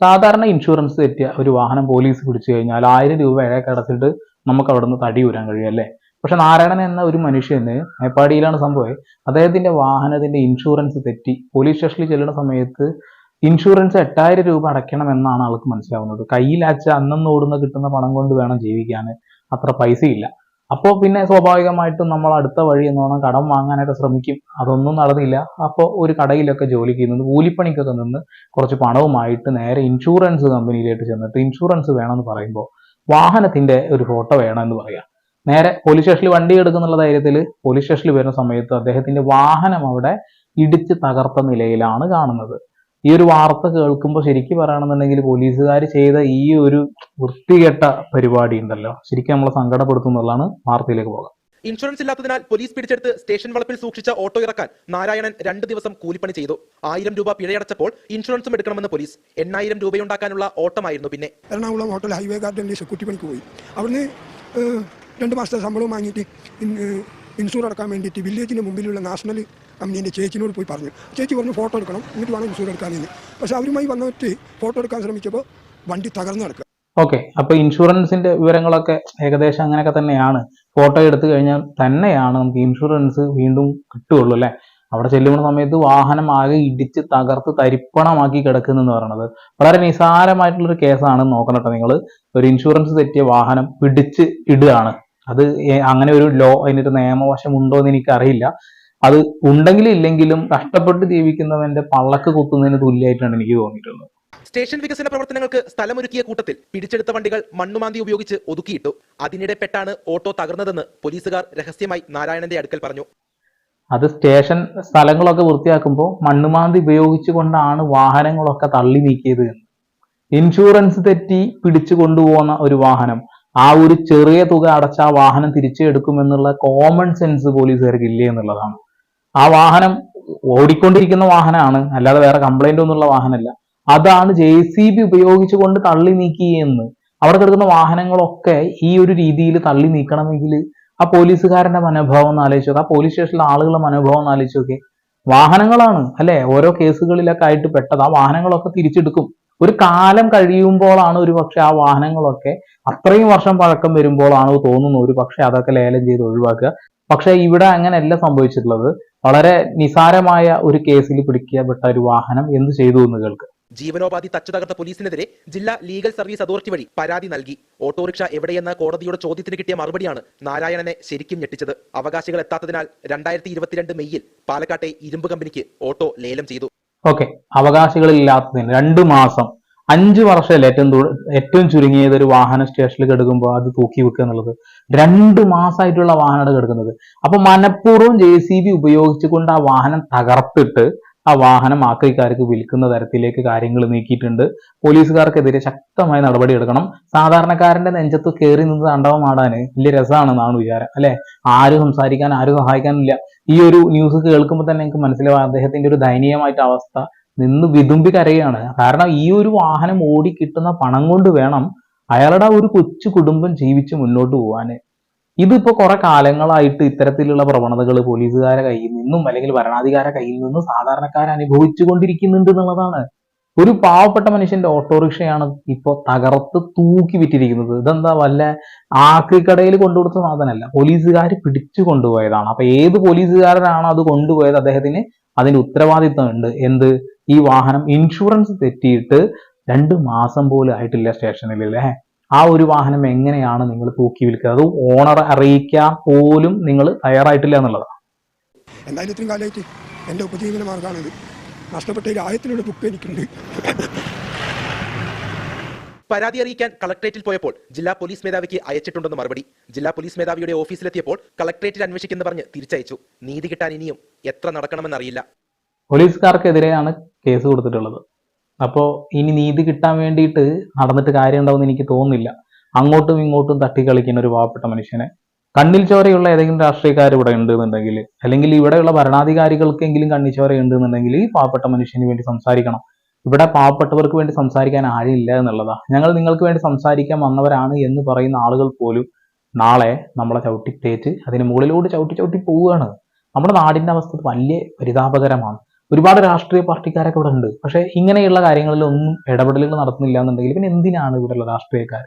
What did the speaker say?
സാധാരണ ഇൻഷുറൻസ് തെറ്റിയ ഒരു വാഹനം പോലീസ് പിടിച്ചു കഴിഞ്ഞാൽ ആയിരം രൂപ ഇഴയൊക്കെ അടച്ചിട്ട് നമുക്ക് അവിടെ നിന്ന് തടി ഊരാൻ കഴിയും അല്ലേ? പക്ഷെ നാരായണൻ എന്ന ഒരു മനുഷ്യന് മേപ്പാടിയിലാണ് സംഭവം. അദ്ദേഹത്തിന്റെ വാഹനത്തിന്റെ ഇൻഷുറൻസ് തെറ്റി. പോലീസ് സ്റ്റേഷനിൽ ചെല്ലുന്ന സമയത്ത് ഇൻഷുറൻസ് എട്ടായിരം രൂപ അടയ്ക്കണം എന്നാണ് ആൾക്ക് മനസ്സിലാവുന്നത്. കയ്യിലാച്ച അന്നന്ന് ഓടുന്ന കിട്ടുന്ന പണം കൊണ്ട് വേണം ജീവിക്കാൻ. അത്ര പൈസയില്ല. അപ്പോൾ പിന്നെ സ്വാഭാവികമായിട്ടും നമ്മൾ അടുത്ത വഴി എന്ന് പറഞ്ഞാൽ കടം വാങ്ങാനായിട്ട് ശ്രമിക്കും. അതൊന്നും നടന്നില്ല. അപ്പോൾ ഒരു കടയിലൊക്കെ ജോലിക്ക് നിന്ന് കൂലിപ്പണിക്കൊക്കെ നിന്ന് കുറച്ച് പണവുമായിട്ട് നേരെ ഇൻഷുറൻസ് കമ്പനിയിലേക്ക് ചെന്നിട്ട് ഇൻഷുറൻസ് വേണമെന്ന് പറയുമ്പോൾ വാഹനത്തിന്റെ ഒരു ഫോട്ടോ വേണമെന്ന് പറയാം. നേരെ പോലീസ് സ്റ്റേഷനിൽ വണ്ടി എടുക്കുന്നുള്ള ധൈര്യത്തിൽ പോലീസ് സ്റ്റേഷനിൽ വരുന്ന സമയത്ത് അദ്ദേഹത്തിന്റെ വാഹനം അവിടെ ഇടിച്ച് തകർത്ത നിലയിലാണ് കാണുന്നത്. ഈ ഒരു വാർത്ത കേൾക്കുമ്പോൾ ശരിക്കും പറയുകയാണെന്നുണ്ടെങ്കിൽ പോലീസുകാർ ചെയ്ത ഈ ഒരു വൃത്തികെട്ട പരിപാടി ഉണ്ടല്ലോ ശരിക്കും നമ്മളെ സങ്കടപ്പെടുത്തുന്നതാണ് വാർത്തയിലേക്ക് പോകാം. ഇൻഷുറൻസ് ഇല്ലാത്തതിനാൽ പോലീസ് പിടിച്ചെടുത്ത് സ്റ്റേഷൻ വളപ്പിൽ സൂക്ഷിച്ച ഓട്ടോ ഇറക്കാൻ നാരായണൻ രണ്ട് ദിവസം കൂലിപ്പണി ചെയ്തു. ആയിരം രൂപ പിഴയടച്ചപ്പോൾ ഇൻഷുറൻസും എടുക്കണമെന്ന് പോലീസ്. എണ്ണായിരം രൂപയുണ്ടാക്കാനുള്ള ഓട്ടമായിരുന്നു പിന്നെ. എറണാകുളം ഹോട്ടൽ ഹൈവേ ഗാർഡനിൽ സെക്യൂരിറ്റി പോയി. അവിടുന്ന് രണ്ട് മാസത്തെ ശമ്പളം വാങ്ങിയിട്ട് ഇൻ- ഏഹ്, ഇൻഷൂർ അടക്കാൻ വേണ്ടിയിട്ട് വില്ലേജിന് മുമ്പിലുള്ള നാഷണൽ കമ്പനീന്റെ ചേച്ചിനോട് പോയി പറഞ്ഞു. ചേച്ചി പറഞ്ഞു ഫോട്ടോ എടുക്കണം. എന്നിട്ട് വേണം ഇൻഷൂർ എടുക്കാനെന്ന്. പക്ഷേ അവരുമായി വന്നിട്ട് ഫോട്ടോ എടുക്കാൻ ശ്രമിച്ചപ്പോൾ വണ്ടി തകർന്നു കിടക്കുക. ഓക്കെ അപ്പൊ ഇൻഷുറൻസിന്റെ വിവരങ്ങളൊക്കെ ഏകദേശം അങ്ങനെയൊക്കെ തന്നെയാണ്. ഫോട്ടോ എടുത്തു കഴിഞ്ഞാൽ തന്നെയാണ് നമുക്ക് ഇൻഷുറൻസ് വീണ്ടും കിട്ടുകയുള്ളൂ അല്ലെ? അവിടെ ചെല്ലുന്ന സമയത്ത് വാഹനം ആകെ ഇടിച്ച് തകർത്ത് തരിപ്പണമാക്കി കിടക്കുന്നെന്ന് പറയുന്നത് വളരെ നിസാരമായിട്ടുള്ള ഒരു കേസാണ് നോക്കണം കേട്ടോ നിങ്ങൾ ഒരു ഇൻഷുറൻസ് തെറ്റിയ വാഹനം പിടിച്ച് ഇടുകയാണ്. അത് അങ്ങനെ ഒരു ലോ അതിനൊരു നിയമവശം ഉണ്ടോ എന്ന് എനിക്കറിയില്ല. അത് ഉണ്ടെങ്കിലും ഇല്ലെങ്കിലും കഷ്ടപ്പെട്ട് ജീവിക്കുന്നവന്റെ പള്ളക്ക് കുത്തുന്നതിന് തുല്യമായിട്ടാണ് എനിക്ക് തോന്നിയിട്ടുള്ളത്. സ്റ്റേഷൻ വികസന പ്രവർത്തനങ്ങൾക്ക് സ്ഥലമൊരുക്കിയ കൂട്ടത്തിൽ പിടിച്ചെടുത്ത വണ്ടികൾ മണ്ണുമാന്തി ഉപയോഗിച്ച് ഒതുക്കിയിട്ടു. അതിനിടെ പെട്ടാണ് ഓട്ടോ തകർന്നതെന്ന് പോലീസുകാർ രഹസ്യമായി നാരായണന്റെ അടുക്കൽ പറഞ്ഞു. അത് സ്റ്റേഷൻ സ്ഥലങ്ങളൊക്കെ വൃത്തിയാക്കുമ്പോൾ മണ്ണുമാന്തി ഉപയോഗിച്ചുകൊണ്ടാണ് വാഹനങ്ങളൊക്കെ തള്ളി നീക്കിയത്. ഇൻഷുറൻസ് തെറ്റി പിടിച്ചു കൊണ്ടുപോകുന്ന ഒരു വാഹനം. ആ ഒരു ചെറിയ തുക അടച്ച ആ വാഹനം തിരിച്ചെടുക്കുമെന്നുള്ള കോമൺ സെൻസ് പോലീസുകാർക്ക് ഇല്ലേ എന്നുള്ളതാണ്. ആ വാഹനം ഓടിക്കൊണ്ടിരിക്കുന്ന വാഹനമാണ്. അല്ലാതെ വേറെ കംപ്ലൈന്റ് ഒന്നുള്ള വാഹനമല്ല. അതാണ് ജെ സി ബി ഉപയോഗിച്ചുകൊണ്ട് തള്ളി നീക്കി എന്ന് അവിടെ കിടക്കുന്ന വാഹനങ്ങളൊക്കെ ഈ ഒരു രീതിയിൽ തള്ളി നീക്കണമെങ്കിൽ ആ പോലീസുകാരന്റെ മനോഭാവം ഒന്ന് ആലോചിച്ചു ആ പോലീസ് സ്റ്റേഷനിലെ ആളുകളുടെ മനോഭാവം ഒന്ന് ആലോചിച്ച് നോക്കി. വാഹനങ്ങളാണ് അല്ലെ? ഓരോ കേസുകളിലൊക്കെ ആയിട്ട് പെട്ടത്. ആ വാഹനങ്ങളൊക്കെ തിരിച്ചെടുക്കും. ഒരു കാലം കഴിയുമ്പോഴാണ് ഒരു പക്ഷെ ആ വാഹനങ്ങളൊക്കെ അത്രയും വർഷം പഴക്കം വരുമ്പോഴാണ് തോന്നുന്നു ഒരു പക്ഷെ അതൊക്കെ ലേലം ചെയ്ത് ഒഴിവാക്കുക. പക്ഷെ ഇവിടെ അങ്ങനെയല്ല സംഭവിച്ചിട്ടുള്ളത്. വളരെ നിസാരമായ ഒരു കേസിൽ പിടിക്കപ്പെട്ട ഒരു വാഹനം എന്ത് ചെയ്തു എന്ന് കേൾക്ക്. ജീവനോപാധി തച്ചു തകർത്ത പോലീസിനെതിരെ ജില്ലാ ലീഗൽ സർവീസ് അതോറിറ്റി വഴി പരാതി നൽകി. ഓട്ടോറിക്ഷ എവിടെയെന്ന കോടതിയുടെ ചോദ്യത്തിന് കിട്ടിയ മറുപടിയാണ് നാരായണനെ ശരിക്കും ഞെട്ടിച്ചത്. അവകാശികൾ എത്താത്തതിനാൽ രണ്ടായിരത്തി ഇരുപത്തിരണ്ട് മെയ്യിൽ പാലക്കാട്ടെ ഇരുമ്പ് കമ്പനിക്ക് ഓട്ടോ ലേലം ചെയ്തു. ഓക്കെ. അവകാശികളില്ലാത്തതിന് രണ്ടു മാസം അഞ്ച് വർഷമല്ലേ ഏറ്റവും ഏറ്റവും ചുരുങ്ങിയത് ഒരു വാഹന സ്റ്റേഷനിൽ കിടക്കുമ്പോൾ അത് തൂക്കി വെക്കുക എന്നുള്ളത്. രണ്ട് മാസമായിട്ടുള്ള വാഹനമാണ് കിടക്കുന്നത്. അപ്പൊ മനഃപൂർവം ജെ സി ബി ഉപയോഗിച്ചുകൊണ്ട് ആ വാഹനം തകർത്തിട്ട് ആ വാഹനം ആക്രിക്കാർക്ക് വിൽക്കുന്ന തരത്തിലേക്ക് കാര്യങ്ങൾ നീക്കിയിട്ടുണ്ട്. പോലീസുകാർക്കെതിരെ ശക്തമായ നടപടി എടുക്കണം. സാധാരണക്കാരന്റെ നെഞ്ചത്ത് കയറി നിന്ന് താണ്ഡവം ആടാന് വലിയ രസമാണെന്നാണ് വിചാരം അല്ലെ? ആരും സംസാരിക്കാൻ ആരും സഹായിക്കാനില്ല. ഈ ഒരു ന്യൂസ് കേൾക്കുമ്പോൾ തന്നെ എനിക്ക് മനസ്സിലാവും അദ്ദേഹത്തിന്റെ ഒരു ദയനീയമായിട്ട് അവസ്ഥ നിന്ന് വിതുമ്പി കരയാണ് കാരണം ഈ ഒരു വാഹനം ഓടി കിട്ടുന്ന പണം കൊണ്ട് വേണം അയാളുടെ ഒരു കൊച്ചു കുടുംബം ജീവിച്ച് മുന്നോട്ട് പോകാന് ഇതിപ്പോ കുറെ കാലങ്ങളായിട്ട് ഇത്തരത്തിലുള്ള പ്രവണതകൾ പോലീസുകാരെ കയ്യിൽ നിന്നും അല്ലെങ്കിൽ ഭരണാധികാര കയ്യിൽ നിന്നും സാധാരണക്കാർ അനുഭവിച്ചു കൊണ്ടിരിക്കുന്നുണ്ട് എന്നുള്ളതാണ്. ഒരു പാവപ്പെട്ട മനുഷ്യന്റെ ഓട്ടോറിക്ഷയാണ് ഇപ്പോ തകർത്ത് തൂക്കി വിറ്റിരിക്കുന്നത്. ഇതെന്താ വല്ല ആക്രിക്കടയിൽ കൊണ്ടുകൊടുത്ത സാധനമല്ല. പോലീസുകാർ പിടിച്ചു കൊണ്ടുപോയതാണ്. അപ്പൊ ഏത് പോലീസുകാരനാണ് അത് കൊണ്ടുപോയത് അദ്ദേഹത്തിന് അതിന്റെ ഉത്തരവാദിത്തമുണ്ട് എന്ത്? ഈ വാഹനം ഇൻഷുറൻസ് തെറ്റിയിട്ട് രണ്ട് മാസം പോലും ആയിട്ടില്ല സ്റ്റേഷനിൽ അല്ലേ? ആ ഒരു വാഹനം എങ്ങനെയാണ് നിങ്ങൾ തൂക്കി വിൽക്കുക? അത് ഓണർ അറിയിക്കാൻ പോലും നിങ്ങൾ തയ്യാറായിട്ടില്ല എന്നുള്ളതാണ് എന്തായാലും ഇത്രയും കാലമായിട്ട് എന്റെ ഉപജീവന മാർഗമാണിത് നഷ്ടപ്പെട്ട ഒരു ആയത്തിലുള്ള ബുക്ക് എനിക്കുണ്ട്. പരാതി അറിയിക്കാൻ കളക്ടറേറ്റിൽ പോയപ്പോൾ ജില്ലാ പോലീസ് മേധാവിക്ക് അയച്ചിട്ടുണ്ടെന്ന് മറുപടി. ജില്ലാ പോലീസ് മേധാവിയുടെ ഓഫീസിലെത്തിയപ്പോൾ കളക്ടറേറ്റിൽ അന്വേഷിക്കുന്ന പറഞ്ഞ് തിരിച്ചയച്ചു. നീതി കിട്ടാൻ ഇനിയും എത്ര നടക്കണമെന്നറിയില്ല. പോലീസുകാർക്കെതിരെയാണ് കേസ് കൊടുത്തിട്ടുള്ളത്. അപ്പോൾ ഇനി നീതി കിട്ടാൻ വേണ്ടിയിട്ട് നടന്നിട്ട് കാര്യം എനിക്ക് തോന്നുന്നില്ല. അങ്ങോട്ടും ഇങ്ങോട്ടും തട്ടി കളിക്കുന്ന ഒരു പാവപ്പെട്ട മനുഷ്യനെ. കണ്ണിൽ ചോരയുള്ള ഏതെങ്കിലും രാഷ്ട്രീയക്കാർ ഇവിടെ ഉണ്ട് എന്നുണ്ടെങ്കിൽ അല്ലെങ്കിൽ ഇവിടെയുള്ള ഭരണാധികാരികൾക്കെങ്കിലും കണ്ണിൽ ചോര ഉണ്ട് എന്നുണ്ടെങ്കിൽ ഈ പാവപ്പെട്ട മനുഷ്യന് വേണ്ടി സംസാരിക്കണം. ഇവിടെ പാവപ്പെട്ടവർക്ക് വേണ്ടി സംസാരിക്കാൻ ആരുമില്ല എന്നുള്ളതാ. ഞങ്ങൾ നിങ്ങൾക്ക് വേണ്ടി സംസാരിക്കാൻ വന്നവരാണ് എന്ന് പറയുന്ന ആളുകൾ പോലും നാളെ നമ്മളെ ചവിട്ടി തേറ്റ് അതിന് മുകളിലൂടെ ചവിട്ടി ചവിട്ടി പോവുകയാണ്. നമ്മുടെ നാടിന്റെ അവസ്ഥ വലിയ പരിതാപകരമാണ്. ഒരുപാട് രാഷ്ട്രീയ പാർട്ടിക്കാരൊക്കെ ഇവിടെ ഉണ്ട്. പക്ഷേ ഇങ്ങനെയുള്ള കാര്യങ്ങളിലൊന്നും ഇടപെടലുകൾ നടത്തുന്നില്ല എന്നുണ്ടെങ്കിൽ പിന്നെ എന്തിനാണ് ഇവിടെയുള്ള രാഷ്ട്രീയക്കാർ